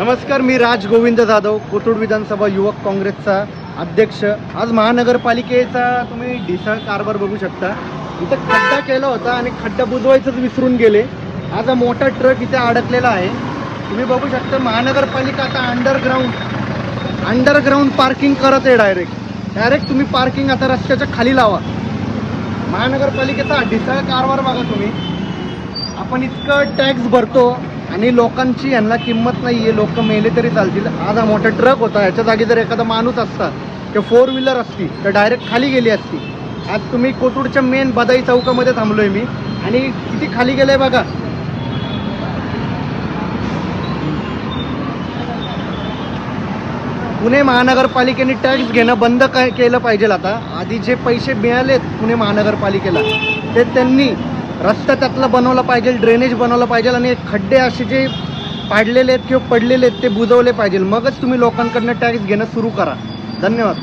नमस्कार मी राज गोविंद जाधव कोथरूड विधानसभा युवक काँग्रेसचा अध्यक्ष. आज महानगरपालिकेचा तुम्ही ढिसाळ कारभार बघू शकता. इथं खड्डा केला होता आणि खड्डा बुजवायचंच विसरून गेले. आज हा मोठा ट्रक इथे अडकलेला आहे. तुम्ही बघू शकता महानगरपालिका आता अंडरग्राऊंड अंडरग्राऊंड पार्किंग करत आहे डायरेक्ट डायरेक्ट तुम्ही पार्किंग आता रस्त्याच्या खाली लावा. महानगरपालिकेचा ढिसाळ कारभार बघा तुम्ही. आपण इतकं टॅक्स भरतो. आणि लोकांची यांना किंमत नाही आहे लोक मेले तरी चालतील. आज हा मोठा ट्रक होता याच्या जागी जर एखादा माणूस असता किंवा फोर व्हीलर असती तर डायरेक्ट खाली गेली असती. आज तुम्ही कोथरूडच्या मेन बदाई चौकामध्ये थांबलोय मी. आणि किती खाली गेलंय बघा. पुणे महानगरपालिकेने टॅक्स घेणं बंद काय केलं पाहिजे आता. आधी जे पैसे मिळालेत पुणे महानगरपालिकेला ते त्यांनी रस्ता त्यातला बनवला पाहिजे ड्रेनेज बनवलं पाहिजे आणि खड्डे असे जे पाडलेले आहेत किंवा पडलेले आहेत ते बुजवले पाहिजे. मगच तुम्ही लोकांकडनं टॅक्स घेणं सुरू करा. धन्यवाद.